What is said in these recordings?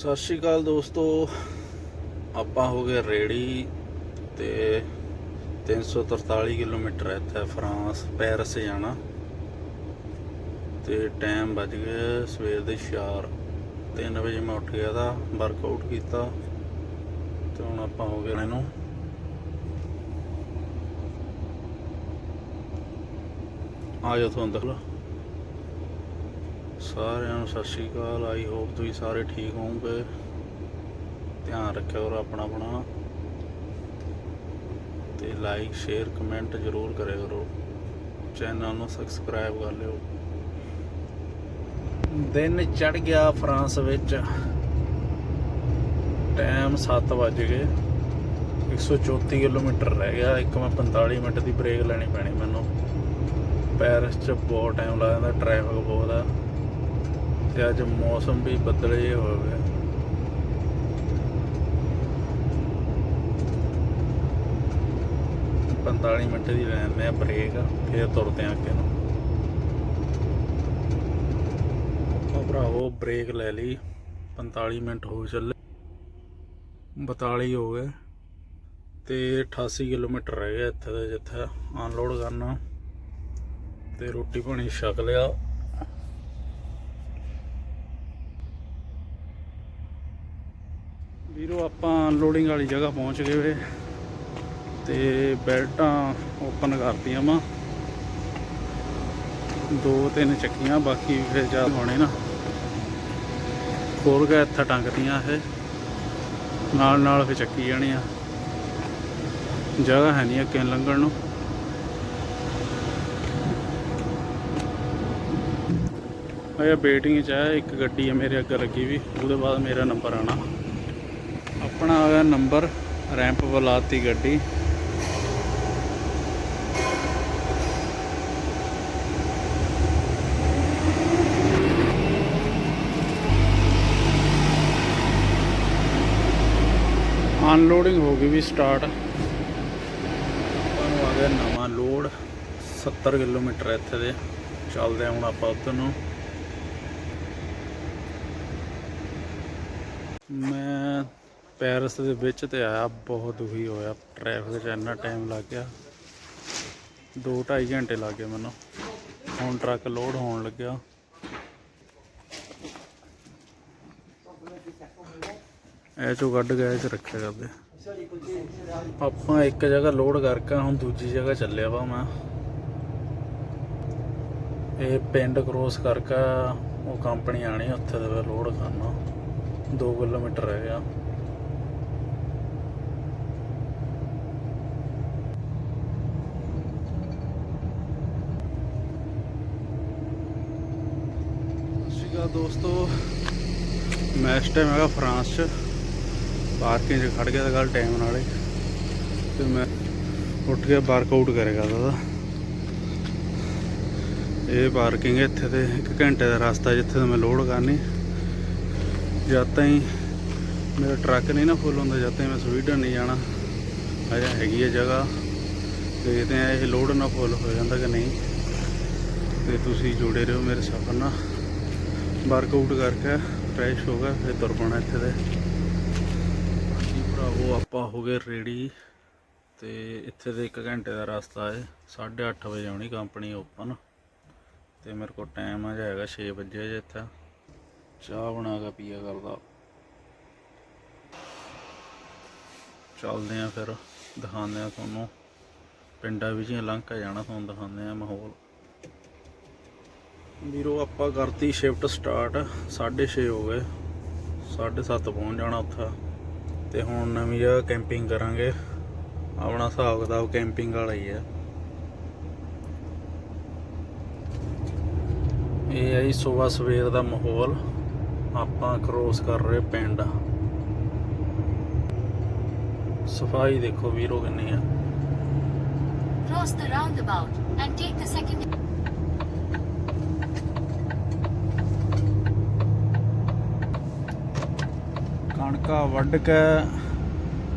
ਸਤਿ ਸ਼੍ਰੀ ਅਕਾਲ ਦੋਸਤੋ। ਆਪਾਂ ਹੋ ਗਏ ਰੇੜੀ ਤੇ 343 ਕਿਲੋਮੀਟਰ ਹੈ ਇੱਥੇ ਫਰਾਂਸ, ਪੈਰਿਸ ਜਾਣਾ। ਤੇ ਟਾਈਮ ਵੱਜ ਗਿਆ ਸਵੇਰ ਦੇ 4 3 ਵਜੇ ਮੈਂ ਉੱਠ ਗਿਆ ਦਾ ਵਰਕਆਊਟ ਕੀਤਾ। ਤੇ ਹੁਣ ਆਪਾਂ ਹੋ ਗਏ ਇਹਨੂੰ। ਆ ਜਾਓ, ਤੁਹਾਨੂੰ ਦਿਖ ਲਓ ਸਾਰਿਆਂ ਨੂੰ ਸਤਿ ਸ਼੍ਰੀ ਅਕਾਲ। ਆਈ ਹੋਪ ਤੁਸੀਂ ਸਾਰੇ ਠੀਕ ਹੋਵੋਗੇ। ਧਿਆਨ ਰੱਖਿਓ ਔਰ ਆਪਣਾ ਆਪਣਾ। ਤੇ ਲਾਈਕ ਸ਼ੇਅਰ ਕਮੈਂਟ ਜ਼ਰੂਰ ਕਰਿਆ ਕਰੋ। ਚੈਨਲ ਨੂੰ ਸਬਸਕ੍ਰਾਈਬ ਕਰ ਲਿਓ। ਦਿਨ ਚੜ ਗਿਆ ਫਰਾਂਸ ਵਿੱਚ। ਟਾਈਮ 7 ਵਜ ਗਏ। 134 ਕਿਲੋਮੀਟਰ ਰਹਿ ਗਿਆ। ਇੱਕ ਮੈਂ 45 ਮਿੰਟ ਦੀ ਬ੍ਰੇਕ ਲੈਣੀ ਪੈਣੀ ਮੈਨੂੰ। ਪੈਰਿਸ 'ਚ ਬਹੁਤ ਟਾਈਮ ਲੱਗ ਜਾਂਦਾ ਟ੍ਰੈਫਿਕ ਬਹੁਤ ਆ। ਤੇ ਅੱਜ ਮੌਸਮ ਵੀ ਬੱਦਲ ਜਿਹੇ ਹੋ ਹੋਏ ਪੰਤਾਲੀ ਮਿੰਟ ਦੀ ਲੈਂਦੇ ਆ ਬ੍ਰੇਕ ਫਿਰ ਤੁਰਦੇ ਆ ਅੱਗੇ ਨੂੰ। ਉਹ ਭਰਾਵੋ ਬ੍ਰੇਕ ਲੈ ਲਈ 45 ਮਿੰਟ ਹੋ ਚੱਲੇ। 42 ਹੋ ਗਏ ਤੇ 88 ਕਿਲੋਮੀਟਰ ਰਹਿ ਗਿਆ ਇੱਥੇ ਦਾ ਜਿੱਥੇ ਅਨਲੋਡ ਕਰਨਾ। ਤੇ ਰੋਟੀ ਪਾਣੀ ਛਕ ਲਿਆ। ਵੀਰੋ, ਆਪਾਂ ਅਨਲੋਡਿੰਗ ਵਾਲੀ ਜਗ੍ਹਾ ਪਹੁੰਚ ਗਏ ਵੇ ਤੇ ਬੈਲਟਾਂ ਓਪਨ ਕਰਤੀਆਂ ਵਾ। ਦੋ ਤਿੰਨ ਚੱਕੀਆਂ, ਬਾਕੀ ਫਿਰ ਜਾ ਹੋਣੇ ਨਾ। ਖੋਲ ਕੇ ਇੱਥੇ ਟੰਗਤੀਆਂ ਇਹ। ਨਾਲ ਨਾਲ ਫਿਰ ਚੱਕੀ ਜਾਣੀ ਆ ਜਗ੍ਹਾ ਹੈ ਨਹੀਂ ਅੱਗੇ ਲੰਘਣ ਨੂੰ। ਇਹ ਵੇਟਿੰਗ ਚ ਹੈ ਇੱਕ ਗੱਡੀ ਹੈ ਮੇਰੇ ਅੱਗੇ ਲੱਗੀ ਵੀ, ਉਹਦੇ ਬਾਅਦ ਮੇਰਾ ਨੰਬਰ ਆਣਾ ਆਪਣਾ ਆ ਗਿਆ ਨੰਬਰ, ਰੈਂਪ ਬੁਲਾਤੀ ਗੱਡੀ। ਅਨਲੋਡਿੰਗ ਹੋ ਗਈ ਵੀ ਸਟਾਰਟ ਆਪਾਂ ਨੂੰ ਆ ਗਿਆ ਨਵਾਂ ਲੋਡ 70 ਕਿਲੋਮੀਟਰ ਇੱਥੇ ਦੇ। ਚੱਲਦੇ ਹੁਣ ਆਪਾਂ ਉੱਧਰ ਨੂੰ। ਮੈਂ ਪੈਰਿਸ ਦੇ ਵਿੱਚ ਤੇ ਆਇਆ, ਬਹੁਤ ਦੁਖੀ ਹੋਇਆ। ਟ੍ਰੈਫਿਕ 'ਚ ਇੰਨਾ ਟਾਈਮ ਲੱਗ ਗਿਆ। 2.5 ਘੰਟੇ ਲੱਗ ਗਏ ਮੈਨੂੰ। ਹੁਣ ਟਰੱਕ ਲੋਡ ਹੋਣ ਲੱਗਿਆ। ਇਹ ਚੋਂ ਕੱਢ ਗਿਆ ਇਹ ਚ ਰੱਖਿਆ ਕਰਦੇ। ਆਪਾਂ ਇੱਕ ਜਗ੍ਹਾ ਲੋਡ ਕਰਕੇ, ਹੁਣ ਦੂਜੀ ਜਗ੍ਹਾ ਚੱਲਿਆ ਵਾ ਮੈਂ। ਇਹ ਪਿੰਡ ਕ੍ਰੋਸ ਕਰਕੇ, ਉਹ ਕੰਪਨੀ ਆਣੀ ਉੱਥੇ ਦਾ ਲੋਡ ਕਰਨਾ। 2 ਕਿਲੋਮੀਟਰ ਰਹਿ ਗਿਆ। ਸੀਗਾ ਦੋਸਤੋ, ਮੈਂ ਇਸ ਟਾਈਮ ਹੈਗਾ ਫਰਾਂਸ ਚ। ਪਾਰਕਿੰਗ 'ਚ ਖੜ ਗਿਆ ਤਾਂ ਕੱਲ ਟਾਈਮ ਨਾਲੇ ਤੇ ਮੈਂ ਉੱਠ ਕੇ ਵਰਕਆਊਟ ਕਰੇਗਾ ਦਾ ਇਹ ਪਾਰਕਿੰਗ ਹੈ ਇੱਥੇ ਤੇ 1 ਘੰਟੇ ਦਾ ਰਸਤਾ ਜਿੱਥੇ ਤੋਂ ਮੈਂ ਲੋਡ ਕਰਨੀ। ਜਦ ਤਾਈਂ ਮੇਰਾ ਟਰੱਕ ਨਹੀਂ ਨਾ ਫੁੱਲ ਹੁੰਦਾ ਜਦ ਤਾਈਂ ਮੈਂ ਸਵੀਡਨ ਨਹੀਂ ਜਾਣਾ। ਅਜੇ ਹੈਗੀ ਹੈ ਜਗ੍ਹਾ। ਦੇਖਦੇ ਆ ਇਹ ਲੋਡ ਨਾ ਫੁੱਲ ਹੋ ਜਾਂਦਾ ਕਿ ਨਹੀਂ। ਤੇ ਤੁਸੀਂ ਜੁੜੇ ਰਹੋ ਮੇਰੇ ਸਫ਼ਰ ਨਾਲ। ਵਰਕਆਊਟ ਕਰਕੇ ਫਰੈਸ਼ ਹੋ ਗਿਆ ਫਿਰ ਤੁਰ ਪਣਾ ਇੱਥੇ ਦੇ ਬਾਕੀ ਭਰਾਵੋ, ਆਪਾਂ ਹੋ ਗਏ ਰੈਡੀ ਤੇ ਇੱਥੇ ਦੇ 1 ਘੰਟੇ ਦਾ ਰਸਤਾ ਹੈ 8:30 ਵਜੇ ਆਉਣੀ ਕੰਪਨੀ ਓਪਨ ਤੇ ਮੇਰੇ ਕੋਲ ਟਾਈਮ ਆ ਜਾਏਗਾ 6 ਵਜੇ ਜੇ ਇੱਥੇ। ਚਾਹ ਬਣਾ ਕੇ ਪੀਆ ਕਰਦਾ। ਚੱਲਦੇ ਆ ਫਿਰ, ਦਿਖਾਉਂਦੇ ਆ ਤੁਹਾਨੂੰ। ਪਿੰਡਾਂ ਵਿੱਚ ਹੀ ਲੰਘ ਕੇ ਜਾਣਾ, ਤੁਹਾਨੂੰ ਦਿਖਾਉਂਦੇ ਆ ਮਾਹੌਲ। ਵੀਰੋ, ਆਪਾਂ ਕਰਤੀ ਸ਼ਿਫਟ ਸਟਾਰਟ 6:30 ਹੋ ਗਏ। 7:30 ਪਹੁੰਚ ਜਾਣਾ ਉੱਥੇ। ਤੇ ਹੁਣ ਨਵੀਂ ਜਗ੍ਹਾ ਕੈਂਪਿੰਗ ਕਰਾਂਗੇ। ਆਪਣਾ ਹਿਸਾਬ ਕਿਤਾਬ ਕੈਂਪਿੰਗ ਵਾਲਾ ਹੀ ਹੈ। ਇਹ ਹੈ ਜੀ ਸਵੇਰ ਸਵੇਰ ਦਾ ਮਾਹੌਲ। ਆਪਾਂ ਕ੍ਰੋਸ ਕਰ ਰਹੇ ਪਿੰਡ। ਸਫ਼ਾਈ ਦੇਖੋ ਵੀਰੋ ਕਿੰਨੀ ਆ Cross the roundabout and take the second. ਕਣਕਾਂ ਵੱਢ ਕੇ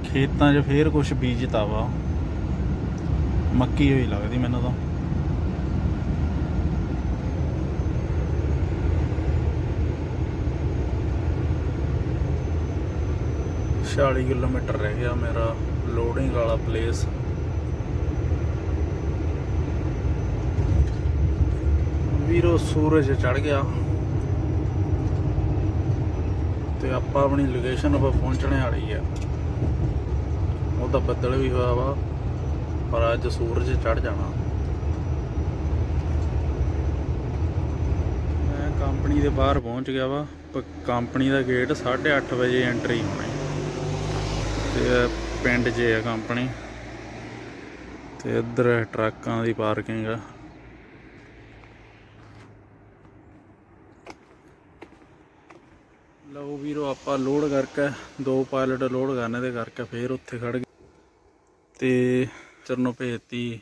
ਖੇਤਾਂ 'ਚ ਫੇਰ ਕੁਝ ਬੀਜਤਾ ਵਾ ਮੱਕੀ ਹੋਈ ਲੱਗਦੀ ਮੈਨੂੰ ਤਾਂ। 46 ਕਿਲੋਮੀਟਰ ਰਹਿ ਗਿਆ ਮੇਰਾ ਲੋਡਿੰਗ ਵਾਲਾ ਪਲੇਸ ਵੀਰੋ ਸੂਰਜ ਚੜ ਗਿਆ। ਤੇ ਆਪਾਂ ਆਪਣੀ ਲੋਕੇਸ਼ਨ 'ਤੇ ਪਹੁੰਚਣੇ ਵਾਲੀ ਆ। ਉਹ ਤਾਂ ਬੱਦਲ ਵੀ ਹੋਇਆ ਵਾ, ਪਰ ਅੱਜ ਸੂਰਜ ਚੜ ਜਾਣਾ। ਮੈਂ ਕੰਪਨੀ ਦੇ ਬਾਹਰ ਪਹੁੰਚ ਗਿਆ ਵਾ ਕੰਪਨੀ ਦਾ ਗੇਟ 8:30 ਵਜੇ ਐਂਟਰੀ ਹੋਣੀ। ਤੇ ਪਿੰਡ 'ਚ ਆ ਕੰਪਨੀ। ਤੇ ਇੱਧਰ ਟਰੱਕਾਂ ਦੀ ਪਾਰਕਿੰਗ ਆ। ਉਹ ਵੀਰੋ ਆਪਾਂ ਲੋਡ ਕਰਕੇ, ਦੋ ਪਾਇਲਟ ਲੋਡ ਕਰਨੇ ਦੇ ਕਰਕੇ ਫੇਰ ਉੱਥੇ ਖੜ ਗਏ। ਤੇ ਚਰਨੋਂ ਭੇਜਤੀ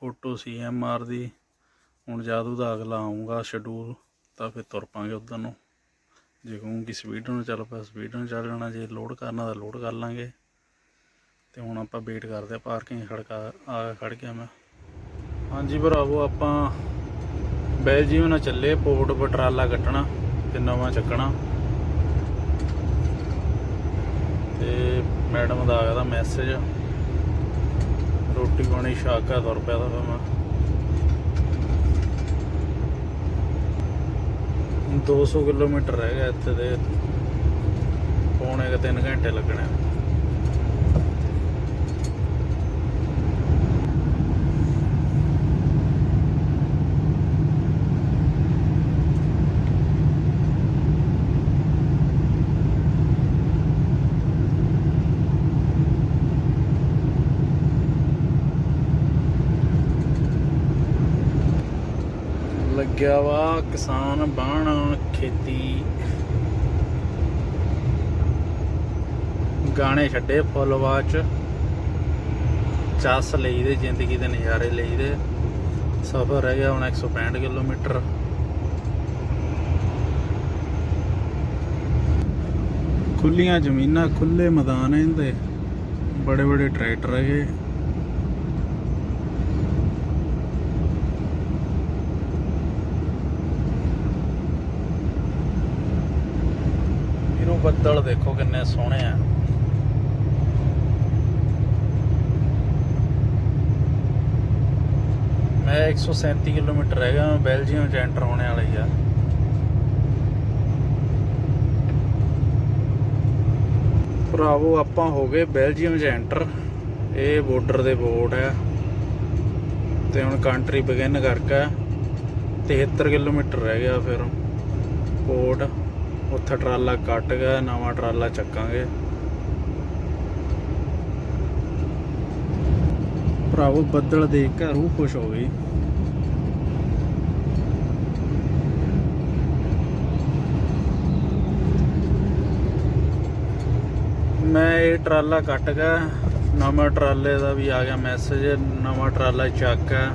ਫੋਟੋ ਸੀ ਐਮ ਆਰ ਦੀ। ਹੁਣ ਜਾਦੂ ਦਾ ਅਗਲਾ ਆਉਂਗਾ ਸ਼ਡਿਊਲ ਤਾਂ ਫਿਰ ਤੁਰ ਪਾਂਗੇ ਉਧਰ ਨੂੰ। ਜੇ ਕਹੂੰ ਕਿ ਸਪੀਡ ਨੂੰ ਚੱਲ ਪਿਆ ਸਪੀਡ ਨੂੰ ਚੱਲ ਜਾਣਾ, ਜੇ ਲੋਡ ਕਰਨਾ ਤਾਂ ਲੋਡ ਕਰ ਲਾਂਗੇ। ਤੇ ਹੁਣ ਆਪਾਂ ਵੇਟ ਕਰਦੇ ਆ ਪਾਰਕਿੰਗ ਖੜਕਾ ਆ ਖੜ ਗਿਆ ਮੈਂ। ਹਾਂਜੀ ਭਰਾਵੋ, ਆਪਾਂ ਬੈਲਜੀਅਮ ਨਾਲ ਚੱਲੇ ਪੋਰਟ ਪਟਰਾਲਾ ਕੱਟਣਾ ਤੇ ਨਵਾਂ ਚੱਕਣਾ। ਤੇ ਮੈਡਮ ਦਾ ਆ ਗਿਆ ਦਾ ਮੈਸੇਜ ਰੋਟੀ ਪਾਣੀ ਛਾਕਾ ਤੁਰ ਪਿਆ ਦਾ ਫਿਰ ਮੈਂ। 200 ਕਿਲੋਮੀਟਰ ਰਹਿ ਗਿਆ ਇੱਥੇ ਦੇ ਪੌਣੇ ਕੁ 3 ਘੰਟੇ ਲੱਗਣੇ ਆ। ਲੱਗਿਆ ਵਾ ਕਿਸਾਨ ਬਾਣ ਖੇਤੀ। ਗਾਣੇ ਛੱਡੇ ਫੁੱਲ ਬਾਚ ਚੱਸ ਲਈਦੇ, ਜ਼ਿੰਦਗੀ ਦੇ ਨਜ਼ਾਰੇ ਲਈਦੇ। ਸਫ਼ਰ ਰਹਿ ਗਿਆ ਹੁਣ 165 ਕਿਲੋਮੀਟਰ। ਖੁੱਲੀਆਂ ਜ਼ਮੀਨਾਂ ਖੁੱਲੇ ਮੈਦਾਨ ਇਹਦੇ। ਬੜੇ ਬੜੇ ਟਰੈਕਟਰ ਹੈਗੇ ਇਹਨੂੰ ਬੱਦਲ ਦੇਖੋ ਕਿੰਨੇ ਸੋਹਣੇ ਆ। ਮੈਂ 137 ਕਿਲੋਮੀਟਰ ਰਹਿ ਗਿਆ, ਬੈਲਜੀਅਮ ਚ ਐਂਟਰ ਹੋਣੇ ਵਾਲਾ ਆ। ਭਰਾਵੋ, ਆਪਾਂ ਹੋ ਗਏ ਬੈਲਜੀਅਮ ਚ ਐਂਟਰ ਇਹ ਬਾਰਡਰ ਦੇ ਬੋਰਡ ਹੈ ਤੇ ਹੁਣ ਕੰਟਰੀ ਬਿਗਿਨ ਕਰਕੇ 73 ਕਿਲੋਮੀਟਰ ਰਹਿ ਗਿਆ ਫਿਰ। ਪੋਰਟ ਉੱਥੇ ਟਰਾਲਾ ਕੱਟ ਗਿਆ ਨਵਾਂ ਟਰਾਲਾ ਚੱਕਾਂਗੇ। ਭਰਾਵੋ, ਬੱਦਲ ਦੇਖ ਕੇ ਰੂਹ ਖੁਸ਼ ਹੋ ਗਈ। ਮੈਂ ਇਹ ਟਰਾਲਾ ਕੱਟ ਗਿਆ ਨਵਾਂ ਟਰਾਲੇ ਦਾ ਵੀ ਆ ਗਿਆ ਮੈਸੇਜ ਨਵਾਂ ਟਰਾਲਾ ਚੱਕ ਹੈ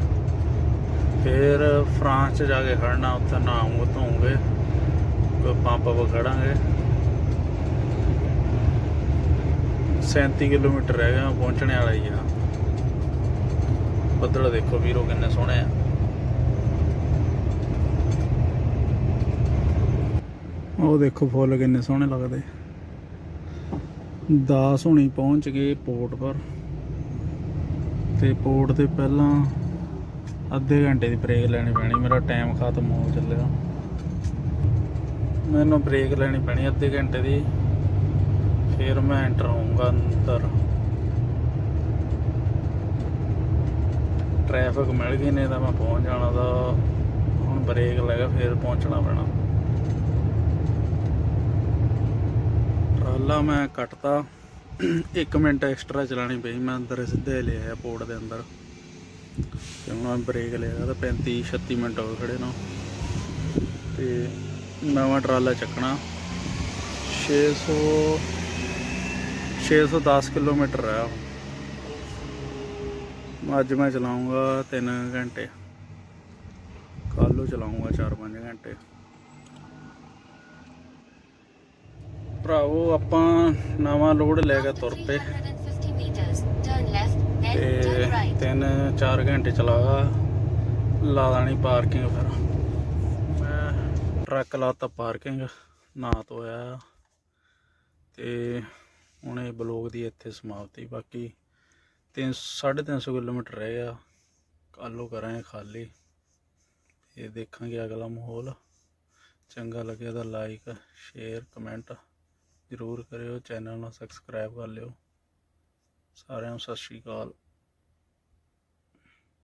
ਫਿਰ ਫਰਾਂਸ ਚ ਜਾ ਕੇ ਖੜਨਾ, ਉੱਥੇ ਨਾਮ ਧੋਉਂਗੇ ਕੋਈ ਪੰਪ 'ਤੇ ਖੜਾਂਗੇ। 37 ਕਿਲੋਮੀਟਰ ਰਹਿ ਗਿਆ, ਪਹੁੰਚਣੇ ਵਾਲਾ ਹੀ ਆ। ਬੱਦਲ ਦੇਖੋ ਵੀਰੋ ਕਿੰਨੇ ਸੋਹਣੇ ਆ। ਉਹ ਦੇਖੋ ਫੁੱਲ ਕਿੰਨੇ ਸੋਹਣੇ ਲੱਗਦੇ। 10 ਹੁਣੀ ਪਹੁੰਚ ਗਏ ਪੋਰਟ ਪਰ। ਤੇ ਪੋਰਟ ਤੇ ਪਹਿਲਾਂ ਅੱਧੇ ਘੰਟੇ ਦੀ ਬ੍ਰੇਕ ਲੈਣੀ ਪੈਣੀ, ਮੇਰਾ ਟਾਈਮ ਖਤਮ ਹੋ ਚੱਲਿਆ। ਮੈਨੂੰ ਬ੍ਰੇਕ ਲੈਣੀ ਪੈਣੀ ਅੱਧੇ ਘੰਟੇ ਦੀ। ਫਿਰ ਮੈਂ ਐਂਟਰ ਹੋਊਂਗਾ ਅੰਦਰ। ਟ੍ਰੈਫਿਕ ਮਿਲ ਗਈ ਨੇ ਤਾਂ ਮੈਂ ਪਹੁੰਚ ਜਾਣਾ ਦਾ ਹੁਣ ਬ੍ਰੇਕ ਲੈ ਕੇ ਫਿਰ ਪਹੁੰਚਣਾ ਪੈਣਾ। ਟਰਾਲਾ ਮੈਂ ਕੱਟਤਾ। 1 ਮਿੰਟ ਐਕਸਟਰਾ ਚਲਾਣੀ ਪਈ, ਮੈਂ ਅੰਦਰ ਸਿੱਧੇ ਲੈ ਆਇਆ ਪੋਰਟ ਦੇ ਅੰਦਰ। ਤੇ ਹੁਣ ਮੈਂ ਬ੍ਰੇਕ ਲਿਆ ਤਾਂ 35 36 ਮਿੰਟ ਹੋ ਗਏ ਖੜੇ ਨਾ। ਤੇ ਨਵਾਂ ਟਰਾਲਾ ਚੱਕਣਾ। 600 610 ਕਿਲੋਮੀਟਰ ਹੈ ਉਹ। ਅੱਜ ਮੈਂ ਚਲਾਉਂਗਾ 3 ਘੰਟੇ। ਕੱਲ ਨੂੰ ਚਲਾਉਂਗਾ 4-5 ਘੰਟੇ। ਭਰਾਵੋ, ਆਪਾਂ ਨਵਾਂ ਲੋਡ ਲੈ ਕੇ ਤੁਰ ਪਏ। 350 meters. ਤੇ 3-4 ਘੰਟੇ ਚਲਾਗਾ ਲਾ ਦੇਣੀ ਪਾਰਕਿੰਗ ਫਿਰ। ਟਰੱਕ ਲਾਤਾ ਪਾਰਕਿੰਗ ਨਾ ਧੋਇਆ ਤੇ ਹੁਣ ਇਹ ਬਲੌਗ ਦੀ ਇੱਥੇ ਸਮਾਪਤੀ, ਬਾਕੀ ਤਿੰਨ 350 ਕਿਲੋਮੀਟਰ ਰਹਿ ਗਿਆ ਕੱਲ੍ਹ ਨੂੰ ਕਰਾਂਗੇ ਖਾਲੀ। ਇਹ ਦੇਖਾਂਗੇ ਅਗਲਾ ਮਾਹੌਲ। ਚੰਗਾ ਲੱਗਿਆ ਤਾਂ ਲਾਈਕ ਸ਼ੇਅਰ ਕਮੈਂਟ ਜ਼ਰੂਰ ਕਰਿਓ। ਚੈਨਲ ਨੂੰ ਸਬਸਕ੍ਰਾਈਬ ਕਰ ਲਿਓ। ਸਾਰਿਆਂ ਨੂੰ ਸਤਿ ਸ਼੍ਰੀ ਅਕਾਲ।